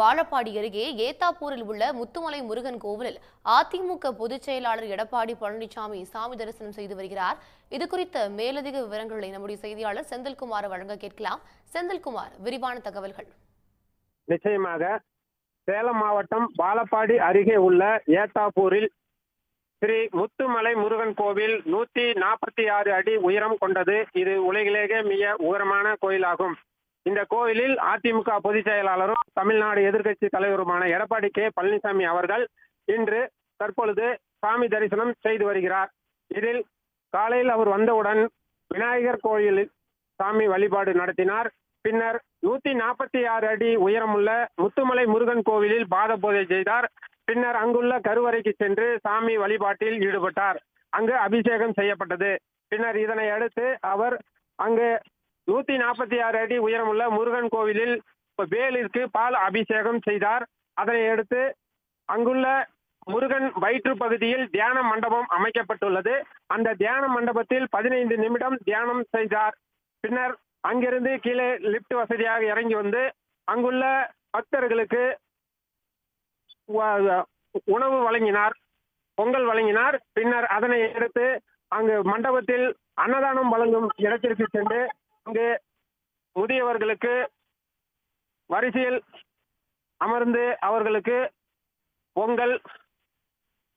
வாழப்பாடி அருகே ஏத்தாப்பூரில் உள்ள முத்துமலை முருகன் கோவிலில் அதிமுக பொதுச் செயலாளர் எடப்பாடி பழனிசாமி சாமி தரிசனம் செய்து வருகிறார். இது குறித்த மேலதிக விவரங்களை நம்முடைய செய்தியாளர் செந்தில்குமார் வழங்க கேட்கலாம். செந்தில்குமார் விரிவான தகவல்கள். நிச்சயமாக சேலம் மாவட்டம் வாழப்பாடி அருகே உள்ள ஏத்தாப்பூரில் ஸ்ரீ முத்துமலை முருகன் கோவில் நூத்தி நாற்பத்தி ஆறு அடி உயரம் கொண்டது. இது உலகிலேயே மிக உயரமான கோயிலாகும். இந்த கோவிலில் அதிமுக பொதுச் செயலாளரும் தமிழ்நாடு எதிர்க்கட்சி தலைவருமான எடப்பாடி கே பழனிசாமி அவர்கள் இன்று தற்பொழுது சாமி தரிசனம் செய்து வருகிறார். இதில் காலையில் அவர் வந்தவுடன் விநாயகர் கோயிலில் சாமி வழிபாடு நடத்தினார். பின்னர் நூத்தி நாற்பத்தி ஆறு அடி உயரமுள்ள முத்துமலை முருகன் கோவிலில் பாத பூஜை செய்தார். பின்னர் அங்குள்ள கருவறைக்கு சென்று சாமி வழிபாட்டில் ஈடுபட்டார். அங்கு அபிஷேகம் செய்யப்பட்டது. பின்னர் இதனை அடுத்து அவர் அங்கு நூத்தி நாற்பத்தி ஆறு அடி உயரமுள்ள முருகன் கோவிலில் வேலிற்கு பால் அபிஷேகம் செய்தார். அதனை அடுத்து அங்குள்ள முருகன் வயிற்று பகுதியில் தியான மண்டபம் அமைக்கப்பட்டுள்ளது. அந்த தியான மண்டபத்தில் பதினைந்து நிமிடம் தியானம் செய்தார். பின்னர் அங்கிருந்து கீழே லிப்ட் வசதியாக இறங்கி வந்து அங்குள்ள பக்தர்களுக்கு உணவு வழங்கினார் பொங்கல் வழங்கினார். பின்னர் அதனை எடுத்து அங்கு மண்டபத்தில் அன்னதானம் வழங்கும் இடத்திற்கு சென்று அங்கு முதியவர்களுக்கு வரிசையில் அமர்ந்து அவர்களுக்கு பொங்கல்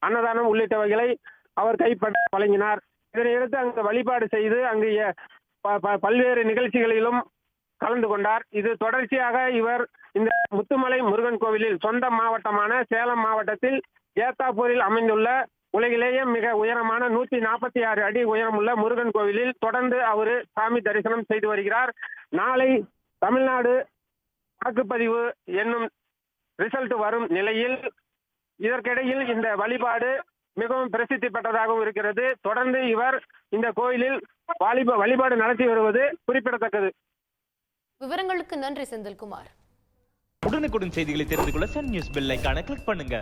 அன்னதானம் உள்ளிட்டவைகளை அவர் கைப்பட வழங்கினார். இதனையடுத்து அங்கு வழிபாடு செய்து அங்கு ப- ப- பல்வேறு நிகழ்ச்சிகளிலும் கலந்து கொண்டார். இது தொடர்ச்சியாக இவர் இந்த முத்துமலை முருகன் கோவிலில் சொந்த மாவட்டமான சேலம் மாவட்டத்தில் ஏத்தாப்பூரில் அமைந்துள்ள உலகிலேயே மிக உயரமான நூத்தி நாற்பத்தி ஆறு அடி உயரமுள்ள முருகன் கோவிலில் தொடர்ந்து அவர் சாமி தரிசனம் செய்து வருகிறார். நாளை தமிழ்நாடு வாக்குப்பதிவு என்னும் ரிசல்ட் வரும் நிலையில் இதற்கிடையில் இந்த வழிபாடு மிகவும் பிரசித்தி பெற்றதாகவும் இருக்கிறது. தொடர்ந்து இவர் இந்த கோயிலில் வாலிப வழிபாடு நடத்தி வருவது குறிப்பிடத்தக்கது. விவரங்களுக்கு நன்றி செந்தில்குமார். உடனுக்குடன் செய்திகளை தெரிந்து கொள்ள சன் நியூஸ் பெல் ஐகானை கிளிக் பண்ணுங்க.